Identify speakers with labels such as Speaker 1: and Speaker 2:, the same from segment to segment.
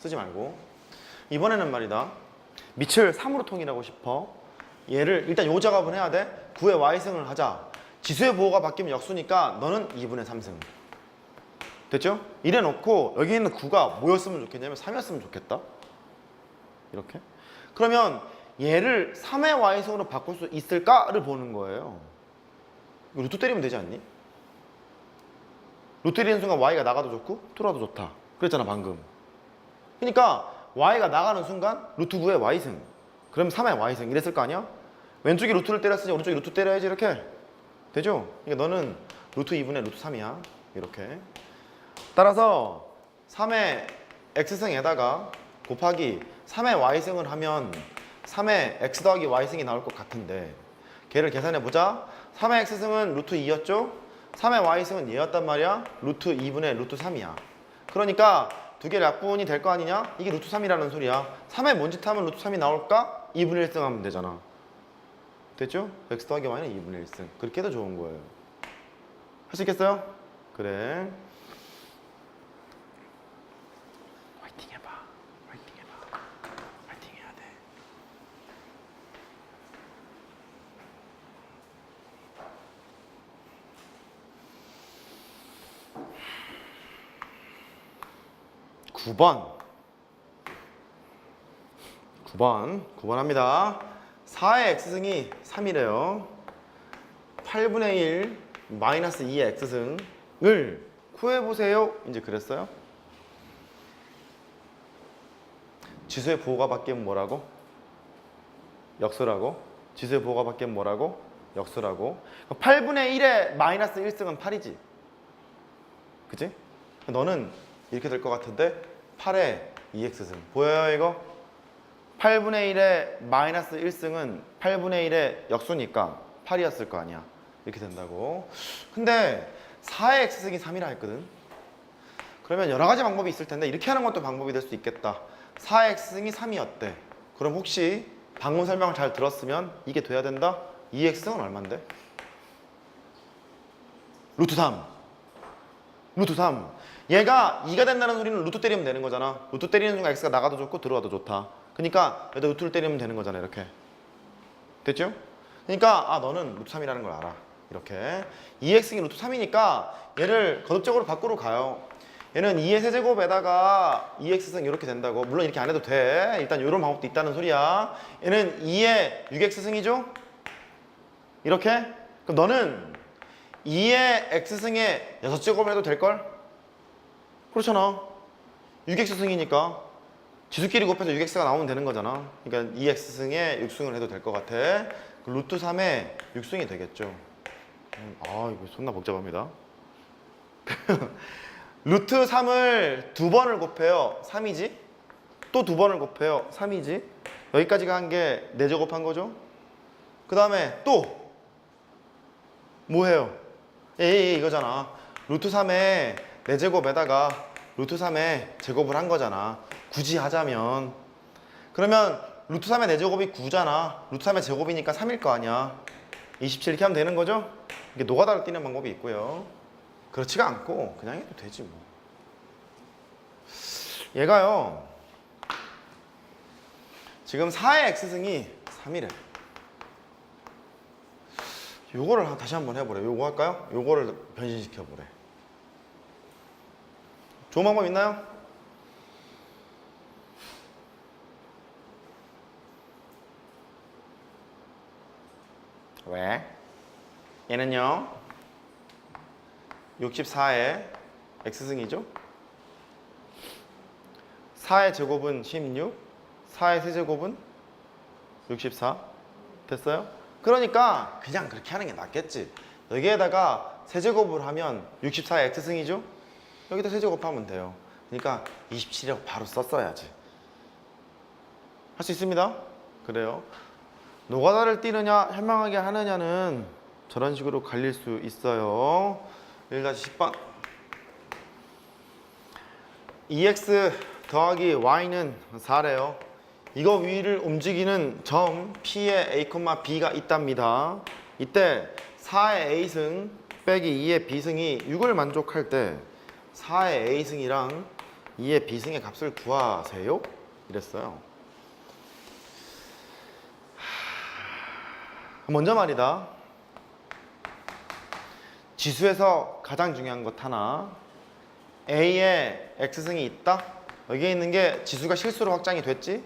Speaker 1: 쓰지 말고. 이번에는 말이다. 밑을 3으로 통일하고 싶어. 얘를 일단 요 작업은 해야 돼. 9의 y승을 하자. 지수의 보호가 바뀌면 역수니까 너는 2분의 3승. 됐죠? 이래 놓고 여기 있는 9가 뭐였으면 좋겠냐면 3이었으면 좋겠다. 이렇게. 그러면 얘를 3의 y승으로 바꿀 수 있을까를 보는 거예요. 루트 때리면 되지 않니? 루트 때리는 순간 y가 나가도 좋고 들어와도 좋다. 그랬잖아 방금 그러니까 y가 나가는 순간 루트 9의 y승 그럼 3의 y승 이랬을 거 아니야? 왼쪽이 루트를 때렸으니 오른쪽이 루트 때려야지 이렇게. 되죠? 그러니까 너는 루트 2분의 루트 3이야. 이렇게. 따라서 3의 x승에다가 곱하기 3의 y승을 하면 3의 x 더하기 y승이 나올 것 같은데 걔를 계산해 보자. 3의 x승은 루트 2였죠? 3의 y승은 얘였단 말이야. 루트 2분의 루트 3이야. 그러니까 두 개를 약분이 될 거 아니냐? 이게 루트 3이라는 소리야 3의 뭔짓 하면 루트 3이 나올까? 2분의 1승 하면 되잖아 됐죠? x 더하기 y는 2분의 1승 그렇게 해도 좋은 거예요 할 수 있겠어요? 그래 9번. 9번. 9번 합니다. 4의 x승이 3이래요. 8분의 1 마이너스 2의 x승을 구해보세요. 이제 그랬어요. 지수의 부호가 바뀌면 뭐라고? 역수라고. 지수의 부호가 바뀌면 뭐라고? 역수라고. 8분의 1의 마이너스 1승은 8이지. 그지? 너는 이렇게 될 것 같은데 8의 2x승. 보여요 이거? 8분의 1의 마이너스 1승은 8분의 1의 역수니까 8이었을 거 아니야. 이렇게 된다고. 근데 4의 x승이 3이라 했거든. 그러면 여러 가지 방법이 있을 텐데 이렇게 하는 것도 방법이 될 수 있겠다. 4의 x승이 3이었대 그럼 혹시 방금 설명을 잘 들었으면 이게 돼야 된다? 2x승은 얼만데? 루트 3 루트 3 얘가 2가 된다는 소리는 루트 때리면 되는 거잖아. 루트 때리는 순간 x가 나가도 좋고 들어와도 좋다. 그러니까 여기다 루트를 때리면 되는 거잖아 이렇게. 됐죠? 그러니까 아 너는 루트 3이라는 걸 알아. 이렇게. 2x이 루트 3이니까 얘를 거듭적으로 밖으로 가요. 얘는 2의 세제곱에다가 2x승 이렇게 된다고. 물론 이렇게 안 해도 돼. 일단 이런 방법도 있다는 소리야. 얘는 2의 6x승이죠? 이렇게? 그럼 너는 2의 x승의 6제곱을 해도 될걸? 그렇잖아. 6x승이니까. 지수끼리 곱해서 6x가 나오면 되는 거잖아. 그러니까 2x승에 6승을 해도 될 것 같아. 그 루트 3에 6승이 되겠죠. 음, 아 이거 존나 복잡합니다. 루트 3을 두 번을 곱해요. 3이지? 또 두 번을 곱해요. 3이지? 여기까지가 한 게 4제곱한 거죠? 그 다음에 또 뭐해요 예, 예, 이거잖아. 루트 3에 4제곱에다가 루트 3에 제곱을 한 거잖아. 굳이 하자면. 그러면 루트 3의 4제곱이 9잖아. 루트 3의 제곱이니까 3일 거 아니야? 27 이렇게 하면 되는 거죠? 이게 노가다로 뛰는 방법이 있고요. 그렇지가 않고 그냥 해도 되지 뭐. 얘가요. 지금 4의 x승이 3이래 요거를 한- 다시 한번 해보래 요거 할까요? 요거를 변신시켜 보래 좋은 방법 있나요? 왜? 얘는요 64의 x승이죠 4의 제곱은 16 4의 세제곱은 64 됐어요? 그러니까 그냥 그렇게 하는 게 낫겠지. 여기에다가 세제곱을 하면 64의 x승이죠? 여기다 세제곱하면 돼요. 그러니까 27이라고 바로 썼어야지. 할 수 있습니다. 그래요. 노가다를 띄느냐 현명하게 하느냐는 저런 식으로 갈릴 수 있어요. 1-10번. 2x 더하기 y는 4래요 이거 위를 움직이는 점 P에 A, B가 있답니다 이때 4의 A승 빼기 2의 B승이 6을 만족할 때 4의 A승이랑 2의 비승의 값을 구하세요. 이랬어요. 하, 먼저 말이다. 지수에서 가장 중요한 것 하나. A에 X승이 있다. 여기에 있는 게 지수가 실수로 확장이 됐지?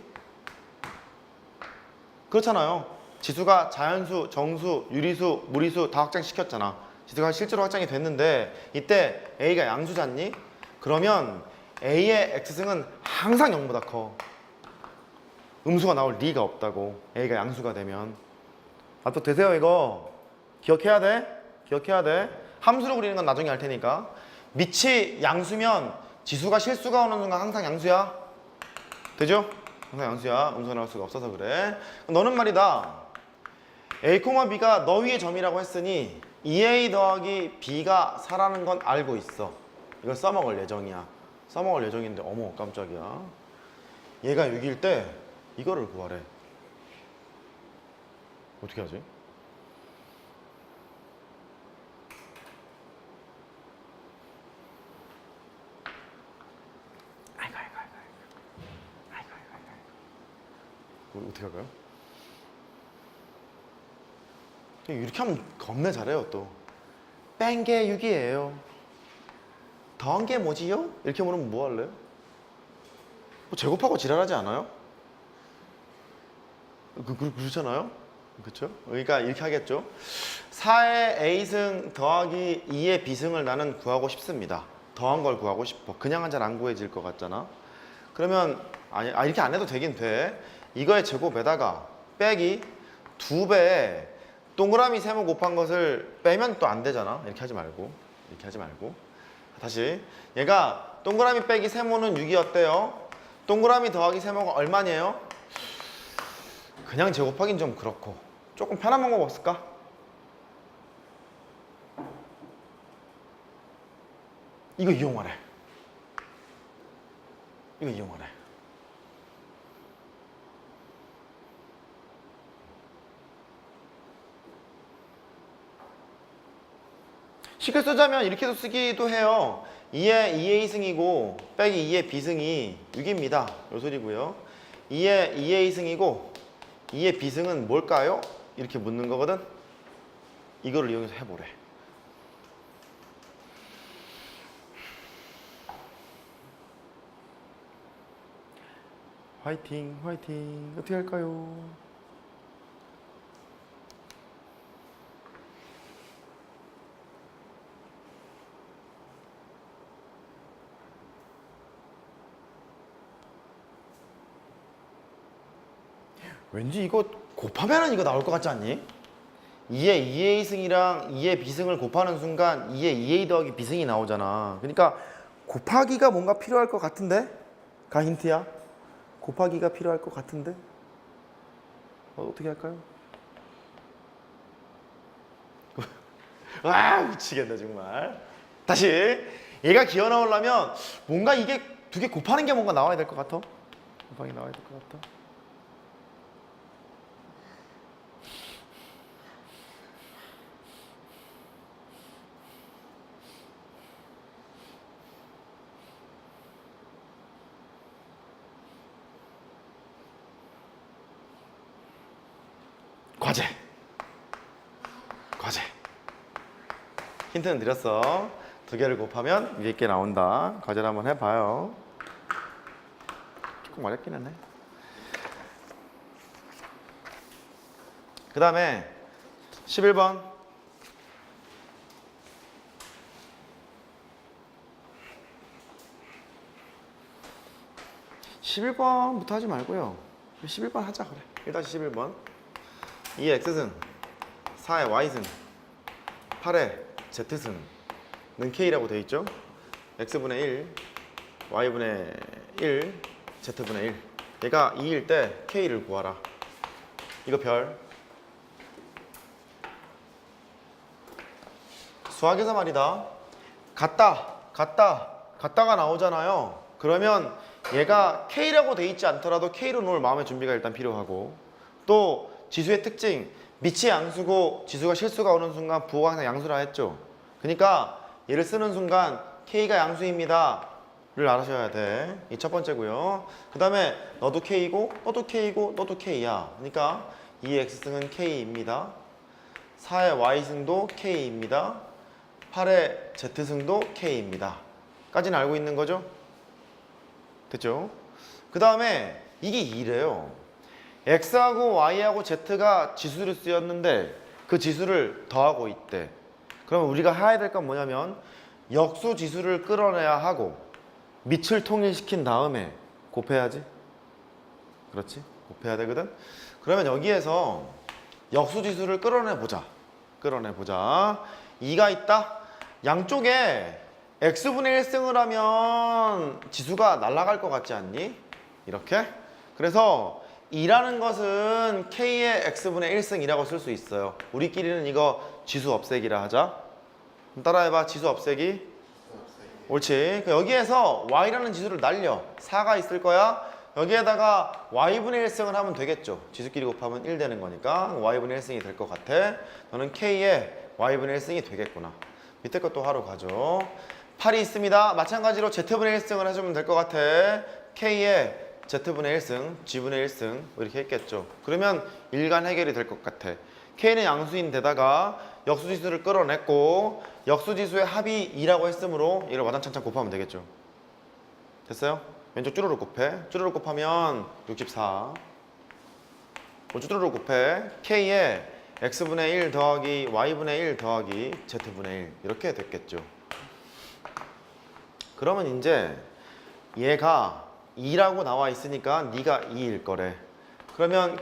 Speaker 1: 그렇잖아요. 지수가 자연수, 정수, 유리수, 무리수 다 확장시켰잖아. 지수가 실제로 확장이 됐는데 이때 A가 양수잖니? 그러면 A의 X승은 항상 0보다 커. 음수가 나올 리가 없다고. A가 양수가 되면. 아또 되세요 이거. 기억해야 돼. 기억해야 돼. 함수로 그리는 건 나중에 할 테니까. 밑이 양수면 지수가 실수가 오는 순간 항상 양수야. 되죠? 항상 양수야. 음수가 나올 수가 없어서 그래. 너는 말이다. A, B가 너 위의 점이라고 했으니 2A 더하기 B가 4라는 건 알고 있어. 이걸 써먹을 예정이야. 써먹을 예정인데 어머 깜짝이야. 얘가 6일 때 이거를 구하래. 어떻게 하지? 아이고 아이고 아이고 아이고 아이고 아이고 아이고 우리 어떻게 할까요? 이렇게 하면 겁내 잘해요 또. 뺀 게 6이에요. 더한 게 뭐지요? 이렇게 물으면 뭐 할래요? 뭐 제곱하고 지랄하지 않아요? 그, 그, 그렇잖아요? 그렇죠? 그러니까 이렇게 하겠죠. 4의 A승 더하기 2의 B승을 나는 구하고 싶습니다. 더한 걸 구하고 싶어. 그냥은 잘 안 구해질 것 같잖아. 그러면 아, 이렇게 안 해도 되긴 돼. 이거의 제곱에다가 빼기 두 배에 동그라미 세모 곱한 것을 빼면 또 안 되잖아. 이렇게 하지 말고 이렇게 하지 말고 다시 얘가 동그라미 빼기 세모는 6이었대요. 동그라미 더하기 세모가 얼마냐요? 그냥 제곱하긴 좀 그렇고 조금 편한 방법 없을까? 이거 이용하래. 이거 이용하래. 쉽게 쓰자면 이렇게도 쓰기도 해요. 2의 2의 2승이고 빼기 2의 비승이 6입니다. 요 소리고요. 2의 2의 2승이고 2의 비승은 뭘까요? 이렇게 묻는 거거든. 이거를 이용해서 해보래. 화이팅, 화이팅. 어떻게 할까요? 왠지 이거 곱하면은 이거 나올 것 같지 않니? 2의 2의 승이랑 2의 비승을 곱하는 순간 2의 2의 더하기 비승이 나오잖아. 그러니까 곱하기가 뭔가 필요할 것 같은데? 가 힌트야. 곱하기가 필요할 것 같은데? 어, 어떻게 할까요? 와 미치겠네 정말. 다시 얘가 기어 나오려면 뭔가 이게 두 개 곱하는 게 뭔가 나와야 될 것 같아. 곱하기 나와야 될 것 같아. 과제. 과제. 힌트는 드렸어. 두 개를 곱하면 위에 게 나온다. 과제를 한번 해봐요. 조금 어렵긴 하네. 그 다음에 11번. 십일 번부터 하지 말고요. 11번 하자 그래. 일단 11번. 2의 X승, 4의 Y승, 8의 Z승은 K라고 되어 있죠? X분의 1, Y분의 1, Z분의 1 얘가 2일 때 K를 구하라. 이거 별. 수학에서 말이다. 같다, 같다, 같다가 나오잖아요. 그러면 얘가 K라고 돼 있지 않더라도 K로 놓을 마음의 준비가 일단 필요하고. 또 지수의 특징 밑이 양수고 지수가 실수가 오는 순간 부호가 항상 양수라 했죠. 그러니까 얘를 쓰는 순간 K가 양수입니다. 를 알아셔야 돼. 이 첫 번째고요. 그 다음에 너도 K고 너도 K고 너도 K야. 그러니까 이 X승은 K입니다. 4의 Y승도 K입니다. 8의 Z승도 K입니다. 까지는 알고 있는 거죠? 됐죠? 그 다음에 이게 이래요. X하고 Y하고 Z가 지수를 쓰였는데 그 지수를 더하고 있대. 그러면 우리가 해야 될 건 뭐냐면 역수 지수를 끌어내야 하고 밑을 통일시킨 다음에 곱해야지. 그렇지? 곱해야 되거든. 그러면 여기에서 역수 지수를 끌어내 보자. 끌어내 보자. 2가 있다. 양쪽에 x분의 1승을 하면 지수가 날아갈 것 같지 않니? 이렇게. 그래서 2라는 것은 k의 x분의 1승이라고 쓸 수 있어요. 우리끼리는 이거 지수 없애기라 하자. 따라해봐. 지수 없애기. 옳지. 그 여기에서 y라는 지수를 날려. 4가 있을 거야. 여기에다가 y분의 1승을 하면 되겠죠. 지수끼리 곱하면 1 되는 거니까 y분의 1승이 될 것 같아. 너는 k의 y분의 1승이 되겠구나. 밑에 것도 하러 가죠. 8이 있습니다. 마찬가지로 z분의 1승을 해주면 될 것 같아. k의 z분의 1승, g분의 1승 뭐 이렇게 했겠죠. 그러면 일간 해결이 될 것 같아. k는 양수인 데다가 역수지수를 끌어냈고 역수지수의 합이 2라고 했으므로 이를 와장창창 곱하면 되겠죠. 됐어요? 왼쪽 쭈루룩 곱해. 쭈루룩 곱하면 64. 오른쪽 쭈루룩 곱해. k에 x분의 1 더하기 y분의 1 더하기 z분의 1 이렇게 됐겠죠. 그러면 이제 얘가 2라고 나와 있으니까 네가 2일 거래. 그러면